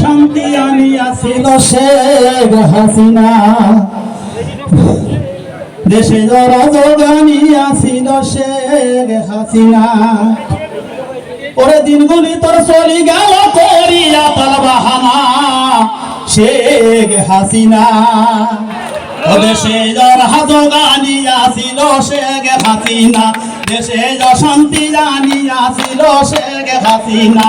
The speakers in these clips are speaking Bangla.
শান্তি আনিয়াছিল শেখ হাসিনা। দেশে রাজগানিয়াছিল শেখ হাসিনা। ওরে দিনগুলি তোর চলি গেল করিয়া তার বাহানা শেখ হাসিনা। দেশে যার হাজগানি আসিল শেখ হাসিনা। দেশে অশান্তি জানি আসিল শেখ হাসিনা।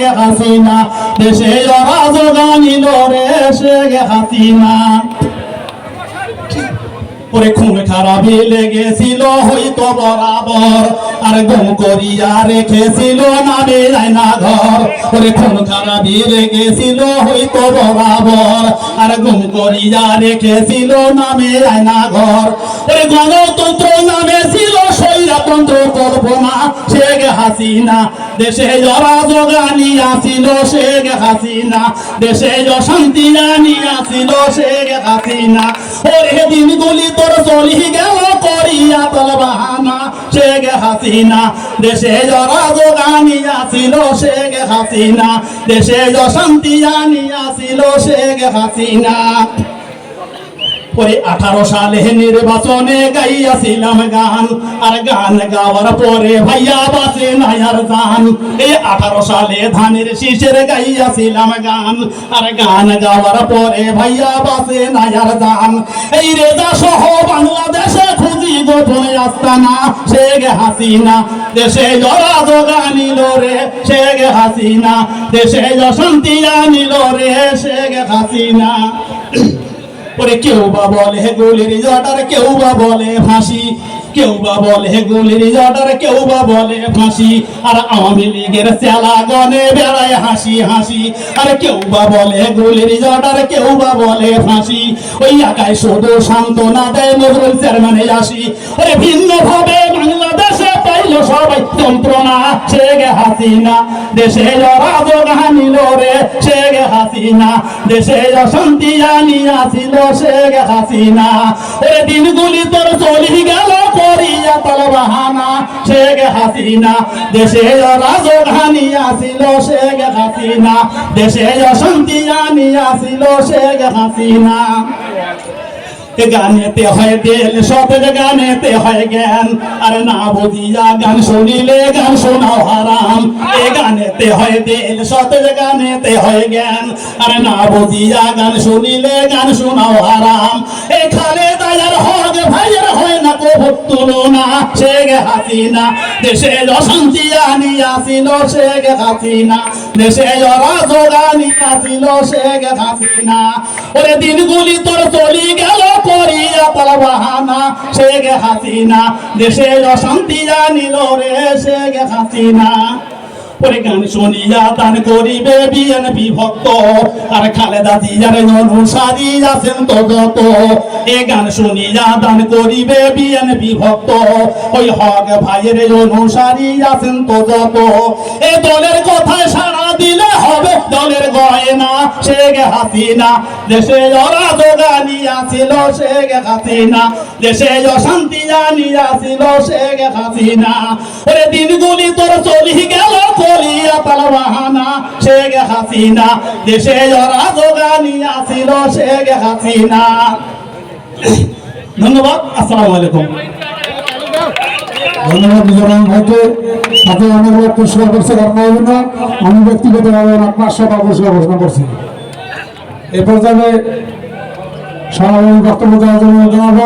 শেখ হাসিনা দেশে রাজগ আনিল রে শেখ হাসিনা। ওরে খুন খারাপি লেগেছিল হইতো বরাবর, আর গুম করিয়া রেখেছিল নামে না ঘর। ওরে খুন খারাপি লেগেছিল হইতো বরাবর, আর গুম করিয়া রেখেছিল নামে না ঘর। ওরে গণতন্ত্র নামে ছিল স্বৈরতন্ত্র কল্পনা শেখ হাসিনা, দেশে জরা জগানি আসিল শেখ হাসিনা, দেশে শান্তি জানি আসিল শেখ হাসিনা। ওরে দিনগুলি তোর চলি গেল করিয়া তোর বাহানা শেখ হাসিনা, দেশে জরা জগানি আসিল শেখ হাসিনা, দেশে শান্তি জানি আসিল শেখ হাসিনা। ওই আঠারো সালে নির্বাচনে গাইয়াছিলাম গান, আর গান গাওয়ার পরে ভাইয়া বাসে নায়ার গান এই আঠারো সালে ধানের শীষের গাইয়াছিলাম গান, আর গান গাওয়ার পরে ভাইয়া বাসে নায়ার গান এই রেজা সহ বাংলাদেশে খুঁজি গোপনে আস্তানা, শেখ হাসিনা দেশে জরা জোগানিল রে, শেখ হাসিনা দেশে শান্তি আনিল রে, শেখ হাসিনা। ওরে কেউ বা বলে গুলির জটার কেউ বা বলে ফাঁসি। কেউ বা বলে গুলির জটার কেউ বা বলে ফাঁসি। আর আওয়ামী লীগের চেলা গনে বেড়ায় হাসি হাসি। আর কেউ বা বলে, হে গুলির জটার কেউ বা বলে ফাঁসি। ওই একাই শুধু সান্ত্বনা দেয় নজরুল চেয়ারম্যানে আসি। ওরে ভিন্ন ভাবে বাংলাদেশে পাইল সবাই যন্ত্রণা শেখ হাসিনা। দেশে রাজগানিল রে শেখ হাসিনা। দেশে অশান্তি জানি আসিল শেখ হাসিনা। ওরে দিনগুলি তোর চলি গেল করিয়া তাল বাহানা শেখ হাসিনা। দেশে রাজধানী আসিল শেখ হাসিনা। দেশে অশান্তি জানি আসিল শেখ হাসিনা। গানেতে হয় তেল সতের গানেতে হয় জ্ঞান। আর না বুঝিয়া গান শুনিলে গান শোনাও হারাম। এ গানেতে হয় তেল সতের গানেতে হয় জ্ঞান। আর না বুঝিয়া গান শুনিলে গান শোনাও হারাম। এ খালে দায়ার হক ভাইয়ের হয় না কবু তুলনা। শেখ হাসিনা দেশে অশান্তি আনি আসিল শেখ হাসিনা দেশে রাজগানি আসিল শেখ হাসিনা ওরে দিনগুলি তোর চলি গেল করিয়া তার বাহানা শেখ হাসিনা দেশে অশান্তি জানিল রে শেখ হাসিনা ওরে গান শুনিয়া দান করিবে বিএনপি ভক্ত। আর খালেদা জিয়ার অনুসারী আছেন তো যত এ গান শুনিয়া দান করিবে বিএনপি ভক্ত। ওই হক ভাইয়ের অনুসারী আছেন তো যত এ দলের কথায় সাড়া দিলে হবে দলের গয়না। শেখ হাসিনা দেশে অরাজগানি আসিল শেখ হাসিনা। দেশে অশান্তি জানি আসিল শেখ হাসিনা। ওরে দিনগুলি তোর চলি গেল করিয়া তার বাহানা শেখ হাসিনা। দেশে অরাজগানি আসিল শেখ হাসিনা। ধন্যবাদ, আসসালামু আলাইকুম। ধন্যবাদ মিজোরাম ভাইকে। অনেক লোক পুরস্কার করছে কারণ জন্য আমি ব্যক্তিগতভাবে টাকা পুরস্কার ঘোষণা করছি। এ পর্যায়ে সমাবেশ বক্তব্য দেওয়ার জন্য জানাব